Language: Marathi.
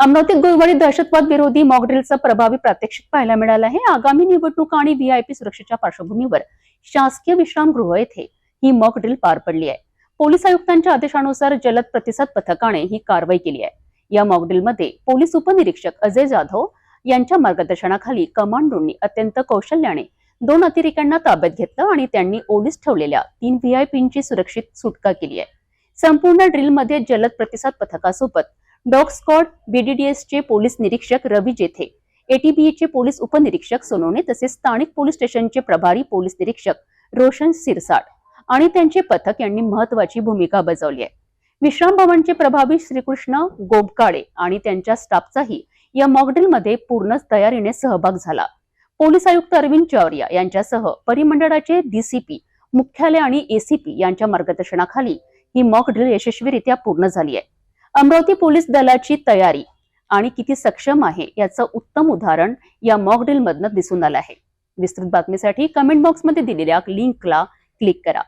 अमरावतीत गुरुवारी दहशतवाद विरोधी मॉकड्रिलचं प्रभावी प्रात्यक्षिक पाहायला मिळालं आहे. आगामी निवडणुका आणि व्हीआयपी सुरक्षेच्या पार्श्वभूमीवर शासकीय विश्रामगृह येथे ही मॉक ड्रिल पार पडली आहे. पोलीस आयुक्तांच्या आदेशानुसार जलद प्रतिसाद पथकाने ही कारवाई केली आहे. या मॉकड्रिलमध्ये पोलीस उपनिरीक्षक अजय जाधव यांच्या मार्गदर्शनाखाली कमांडोंनी अत्यंत कौशल्याने दोन अतिरेक्यांना ताब्यात घेतलं आणि त्यांनी ओलीस ठेवलेल्या तीन व्हीआयपींची सुरक्षित सुटका केली आहे. संपूर्ण ड्रिलमध्ये जलद प्रतिसाद पथकासोबत डॉग स्कॉड बीडीडीएसचे चे पोलीस निरीक्षक रवी जेथे एटीबीएचे पोलीस उपनिरीक्षक सोनवणे तसेच स्थानिक पोलीस स्टेशनचे प्रभारी पोलीस निरीक्षक रोशन सिरसाट आणि त्यांचे पथक यांनी महत्वाची भूमिका बजावली आहे. विश्राम भवनचे प्रभावी श्रीकृष्ण गोबकाळे आणि त्यांच्या स्टाफचाही या मॉकड्रिलमध्ये पूर्ण तयारीने सहभाग झाला. पोलीस आयुक्त अरविंद चौरिया यांच्यासह परिमंडळाचे डीसीपी मुख्यालय आणि एसीपी यांच्या मार्गदर्शनाखाली ही मॉक ड्रिल यशस्वीरित्या पूर्ण झाली आहे. अमरावती पोलीस दलाची तयारी आणि किती सक्षम आहे याचं उत्तम उदाहरण या मॉक मधनं दिसून आलं आहे. विस्तृत बातमीसाठी कमेंट बॉक्समध्ये दिलेल्या लिंकला क्लिक करा.